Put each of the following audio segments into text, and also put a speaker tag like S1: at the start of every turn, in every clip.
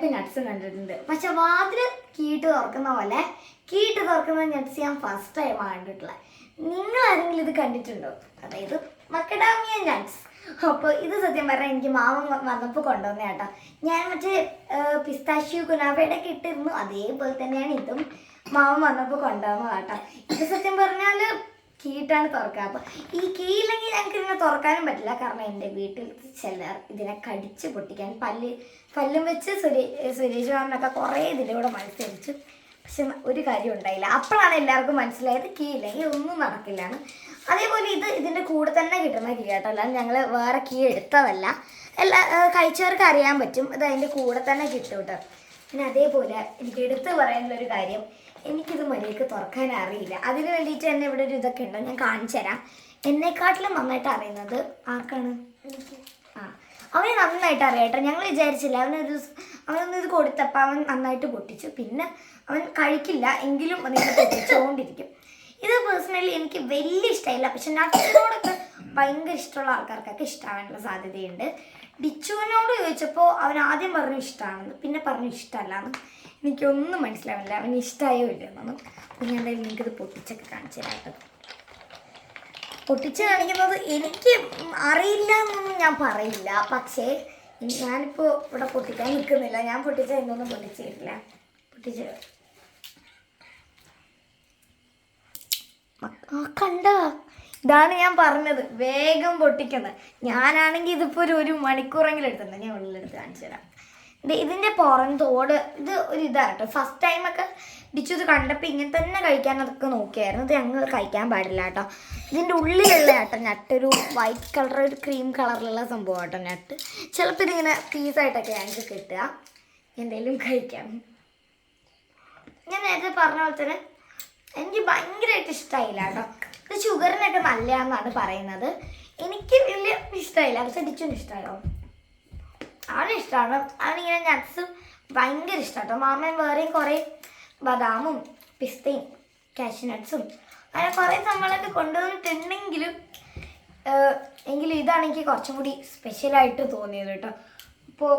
S1: Type nuts കണ്ടിട്ടുണ്ട്. പക്ഷെ വാതിൽ കീട്ട് തുറക്കുന്ന പോലെ കീട്ട് തുറക്കുന്ന നട്ട്സ് ഞാൻ ഫസ്റ്റ് ടൈമാണ് കണ്ടിട്ടുള്ളത് നിങ്ങൾ ആരെങ്കിലും ഇത് കണ്ടിട്ടുണ്ടോ? അതായത് മക്കഡാമിയ നട്ട്സ് അപ്പോൾ ഇത് സത്യം പറഞ്ഞാൽ എനിക്ക് മാമൻ വന്നപ്പോൾ കൊണ്ടുവന്ന കേട്ടോ. ഞാൻ മറ്റേ പിസ്താഷ്യൂ കുനാഫയുടെ ഒക്കെ ഇട്ടിരുന്നു. അതേപോലെ തന്നെയാണ് ഇതും മാമൻ വന്നപ്പോൾ കൊണ്ടുവന്നത് കേട്ടോ. ഇത് സത്യം പറഞ്ഞാൽ കീട്ടാണ് തുറക്കുക അപ്പോൾ ഈ കീ ഇല്ലെങ്കിൽ ഞങ്ങൾക്ക് ഇതിനെ തുറക്കാനും പറ്റില്ല. കാരണം എന്റെ വീട്ടിൽ ചിലർ ഇതിനെ കടിച്ച് പൊട്ടിക്കാൻ പല്ല് പല്ലും വെച്ച് സുരേ സുരേഷ് മാമിനൊക്കെ കുറേ ഇതിലൂടെ മത്സരിച്ചു. പക്ഷെ ഒരു കാര്യം ഉണ്ടായില്ല. അപ്പോഴാണ് എല്ലാവർക്കും മനസ്സിലായത് കീ ഇല്ലെങ്കിൽ ഒന്നും നടക്കില്ലാണ് അതേപോലെ ഇത് ഇതിന്റെ കൂടെ തന്നെ കിട്ടുന്ന കീ കേട്ടോ. അല്ലാതെ ഞങ്ങൾ വേറെ കീ എടുത്തതല്ല. എല്ലാ കഴിച്ചവർക്ക് അറിയാൻ പറ്റും. ഇത് അതിന്റെ കൂടെ തന്നെ കിട്ടും കേട്ടോ പിന്നെ അതേപോലെ എനിക്ക് എടുത്തു പറയാനുള്ള ഒരു കാര്യം എനിക്കിത് മര്യാദയ്ക്ക് തുറക്കാൻ അറിയില്ല. അതിന് വേണ്ടിയിട്ട് തന്നെ ഇവിടെ ഒരു ഇതൊക്കെ ഉണ്ടോ. ഞാൻ കാണിച്ചു തരാം. എന്നെക്കാട്ടിലും നന്നായിട്ട് അറിയുന്നത് ആർക്കാണ്? ആ. അവന് നന്നായിട്ട് അറിയാട്ടോ ഞങ്ങൾ വിചാരിച്ചില്ല. അവനൊരു അവനൊന്നും ഇത് കൊടുത്തപ്പോൾ അവൻ നന്നായിട്ട് പൊട്ടിച്ചു. പിന്നെ അവൻ കഴിക്കില്ല. എങ്കിലും അതിനെ പൊട്ടിച്ചുകൊണ്ടിരിക്കും ഇത് പേഴ്സണലി എനിക്ക് വലിയ ഇഷ്ടമില്ല. പക്ഷെ നട്സിനോടൊക്കെ ഭയങ്കര ഇഷ്ടമുള്ള ആൾക്കാർക്കൊക്കെ ഇഷ്ടമാവാനുള്ള സാധ്യതയുണ്ട്. ഡിച്ചുവിനോട് ചോദിച്ചപ്പോൾ അവൻ ആദ്യം പറഞ്ഞു ഇഷ്ടമാണെന്ന് പിന്നെ പറഞ്ഞു ഇഷ്ടമല്ലാന്ന് എനിക്കൊന്നും മനസ്സിലാവില്ല അവന് ഇഷ്ടമായോ ഇല്ലെന്നു അപ്പം ഞാൻ എന്തായാലും നിങ്ങൾക്കിത് പൊട്ടിച്ചൊക്കെ കാണിച്ചു തരാം പൊട്ടിച്ച് കാണിക്കുന്നത് എനിക്ക് അറിയില്ല എന്നൊന്നും ഞാൻ പറയില്ല. പക്ഷേ ഞാനിപ്പോൾ ഇവിടെ പൊട്ടിക്കാൻ നിൽക്കുന്നില്ല. ഞാൻ പൊട്ടിച്ച എന്നൊന്നും പൊട്ടിച്ചിട്ടില്ല പൊട്ടിച്ച്. ആ കണ്ട? ഇതാണ് ഞാൻ പറഞ്ഞത്. വേഗം പൊട്ടിക്കുന്നത്. ഞാനാണെങ്കിൽ ഇതിപ്പോൾ ഒരു ഒരു മണിക്കൂറെങ്കിലും എടുത്തിട്ടുണ്ട് ഞാൻ ഉള്ളിലെടുത്ത് കാണിച്ചു തരാം. ഇത് ഇതിന്റെ പുറം തോട് ഇത് ഒരു ഇതാണ് കേട്ടോ ഫസ്റ്റ് ടൈമൊക്കെ ഡിച്ചു ഇത് കണ്ടപ്പോൾ ഇങ്ങനെ തന്നെ കഴിക്കാൻ അതൊക്കെ നോക്കിയായിരുന്നു. ഇത് ഞങ്ങൾ കഴിക്കാൻ പാടില്ല കേട്ടോ. ഇതിന്റെ ഉള്ളിലുള്ള കേട്ടോ നട്ട്. ഒരു വൈറ്റ് കളർ ഒരു ക്രീം കളറിലുള്ള സംഭവം കേട്ടോ നട്ട്. ചിലപ്പോൾ ഇതിങ്ങനെ പീസായിട്ടൊക്കെ ഞങ്ങൾക്ക് കിട്ടുക. എന്തെങ്കിലും കഴിക്കാം. ഞാൻ നേരത്തെ പറഞ്ഞ പോലെ തന്നെ എനിക്ക് ഭയങ്കരമായിട്ട് ഇഷ്ടമായില്ല കേട്ടോ. ഇത് ഷുഗറിനൊക്കെ നല്ലതാണെന്നാണ് പറയുന്നത്. എനിക്ക് വലിയ ഇഷ്ടമായില്ല പക്ഷെ ഡിച്ചുവിന് ഇഷ്ടമായോ? അവന് ഇഷ്ടമാണ്. അവനിങ്ങനെ നട്ട്സും ഭയങ്കര ഇഷ്ടമാണ് മാമൻ വേറെയും കുറേ ബദാമും പിസ്തയും കാഷ്യൂ നട്ട്സും അങ്ങനെ കുറേ സംഭവങ്ങളൊക്കെ കൊണ്ടുവന്നിട്ടുണ്ടെങ്കിലും എങ്കിലും ഇതാണ് എനിക്ക് കുറച്ചും കൂടി സ്പെഷ്യലായിട്ട് തോന്നിയത് കേട്ടോ. അപ്പോൾ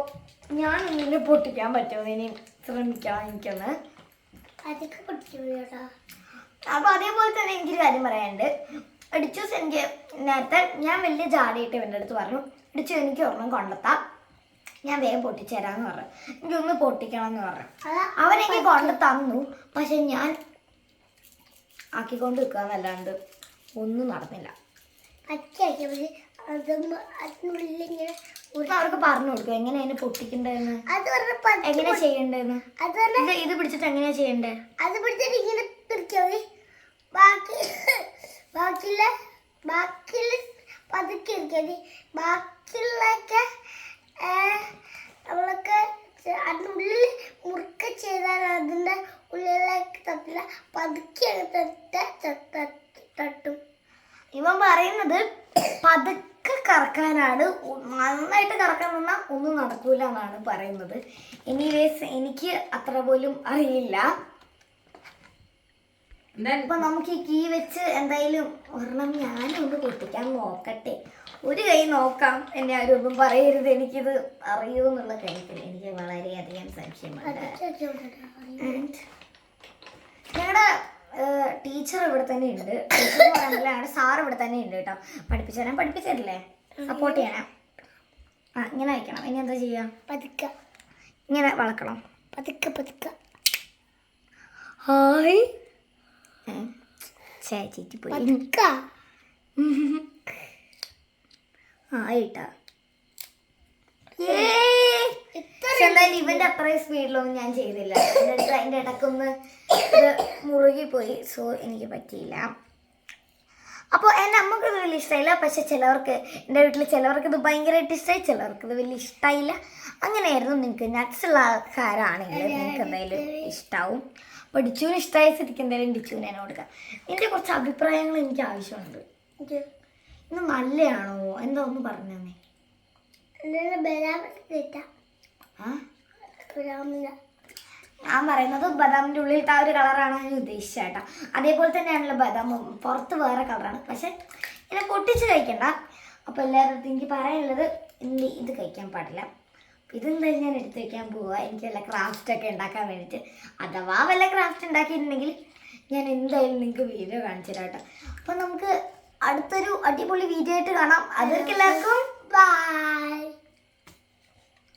S1: ഞാൻ ഇങ്ങനെ പൊട്ടിക്കാൻ പറ്റുമോ ഇനി ശ്രമിക്കാം എനിക്കൊന്ന്.
S2: അതൊക്കെ പൊട്ടിച്ചു കേട്ടോ.
S1: അപ്പോൾ അതേപോലെ തന്നെ എനിക്കൊരു കാര്യം പറയാനുണ്ട്. അടിച്ചു എനിക്ക് നേരത്തെ ഞാൻ വലിയ ജാടിയിട്ട് ഇവന്റെ അടുത്ത് പറഞ്ഞു അടിച്ചു എനിക്ക് ഒരെണ്ണം കൊണ്ടെത്താം. ഞാൻ വേഗം പൊട്ടിച്ചു തരാമെന്ന് പറഞ്ഞു. എനിക്കൊന്ന് പൊട്ടിക്കണം എന്ന് പറഞ്ഞു. അവനെനിക്ക് എനിക്ക് കൊണ്ട് തന്നു. പക്ഷെ ഞാൻ ആക്കിക്കൊണ്ട് നിൽക്കാന്നല്ലാണ്ട് ഒന്നും നടന്നില്ല. അവർക്ക് പറഞ്ഞു കൊടുക്കും അതിനെ ചെയ്യേണ്ടതെന്ന്
S2: അത് പറഞ്ഞ
S1: ഇത് ഇത് പിടിച്ചിട്ട് എങ്ങനെയാ ചെയ്യണ്ടേ?
S2: അത് പിടിച്ചിട്ട് ഇങ്ങനെ പതുക്കെ ബാക്കിയുള്ളതൊക്കെ നമ്മളൊക്കെ അതിനുള്ളിൽ മുറുക്ക ചെയ്താൽ അതിന്റെ ഉള്ളിലേക്ക് തട്ടില്ല. പതുക്കെ തട്ടും
S1: ഇവൻ പറയുന്നത് പതുക്കെ കറക്കാനാണ്. നന്നായിട്ട് കറക്കാൻ നിന്നാൽ ഒന്നും നടക്കൂല എന്നാണ് പറയുന്നത്. എനിവേസ് എനിക്ക് അത്ര പോലും അറിയില്ല. അപ്പൊ നമുക്ക് ഈ കീ വെച്ച് എന്തായാലും ഒരെണ്ണം ഞാനും ഒന്ന് പൊട്ടിക്കാൻ നോക്കട്ടെ. ഒരു കൈ നോക്കാം. എന്നെ ആരും ഒന്നും പറയരുത്. എനിക്കിത് അറിയൂ എന്നുള്ള കാര്യത്തിൽ എനിക്ക് വളരെയധികം സംശയമാണ് ആൻഡ് ഞങ്ങളുടെ ടീച്ചർ ഇവിടെ തന്നെ ഉണ്ട്. ടീച്ചർ ഞങ്ങളുടെ സാർ ഇവിടെ തന്നെ ഉണ്ട് കേട്ടോ. പഠിപ്പിച്ചു തരാൻ പഠിപ്പിച്ചല്ലേ സപ്പോർട്ട് ചെയ്യണം. ആ ഇങ്ങനെ വയ്ക്കണം ഇനി എന്താ ചെയ്യാം?
S2: പതുക്കെ.
S1: ഇങ്ങനെ വളക്കണം.
S2: പതുക്കെ പതുക്കെ.
S1: ഹായ് ചേച്ചിട്ട് പോയി. ആയിട്ടാ. എന്തായാലും ഇവന്റെ അത്രയും സ്പീഡിലൊന്നും ഞാൻ ചെയ്തില്ല. എന്നിട്ട് അതിന്റെ ഇടയ്ക്കൊന്ന് ഇത് മുറുകിപ്പോയി സോ എനിക്ക് പറ്റിയില്ല. അപ്പോൾ എന്റെ അമ്മയ്ക്ക് ഇത് വലിയ ഇഷ്ടമായില്ല പക്ഷേ ചിലവർക്ക് എന്റെ വീട്ടിൽ ചിലവർക്ക് ഇത് ഭയങ്കരമായിട്ട് ഇഷ്ടമായി ചിലവർക്ക് ഇത് വലിയ ഇഷ്ടമായില്ല അങ്ങനെയായിരുന്നു നിങ്ങൾക്ക് നട്ട്സ് ഉള്ള ആൾക്കാരാണെങ്കിൽ നിങ്ങൾക്ക് എന്തായാലും ഇഷ്ടാവും. അപ്പോൾ ഡിച്ചുവിന് ഇഷ്ടമായ സ്ഥിതിക്ക് എന്തായാലും ഡിച്ചുവിന് എന്നെ കൊടുക്കാം. എന്റെ കുറച്ച് അഭിപ്രായങ്ങൾ എനിക്ക് ആവശ്യമുണ്ട്.
S2: എനിക്ക്
S1: ഇത് നല്ലയാണോ? എന്താ ഒന്ന് പറഞ്ഞു തന്നെ? ആ? ഞാൻ പറയുന്നത് ബദാമിന്റെ ഉള്ളിലത്തെ ആ ഒരു കളറാണ് ഞാൻ ഉദ്ദേശിച്ചത് കേട്ടോ. അതേപോലെ തന്നെയാണല്ലോ ബദാമും. പുറത്ത് വേറെ കളറാണ്. പക്ഷെ ഇങ്ങനെ പൊട്ടിച്ച് കഴിക്കണ്ട. അപ്പോൾ എല്ലാവരുടെ എനിക്ക് പറയാനുള്ളത് ഇനി ഇത് കഴിക്കാൻ പാടില്ല. ഇതെന്തായാലും ഞാൻ എടുത്ത് വയ്ക്കാൻ പോവുക എനിക്ക് വല്ല ക്രാഫ്റ്റൊക്കെ ഉണ്ടാക്കാൻ വേണ്ടിയിട്ട്. അഥവാ വല്ല ക്രാഫ്റ്റ് ഉണ്ടാക്കിയിട്ടുണ്ടെങ്കിൽ ഞാൻ എന്തായാലും നിങ്ങൾക്ക് വീഡിയോ കാണിച്ചു തരാം കേട്ടോ. അപ്പോൾ നമുക്ക് അടുത്തൊരു അടിപൊളി വീഡിയോ ആയിട്ട് കാണാം. അതൊക്കെ എല്ലാവർക്കും
S2: ബൈ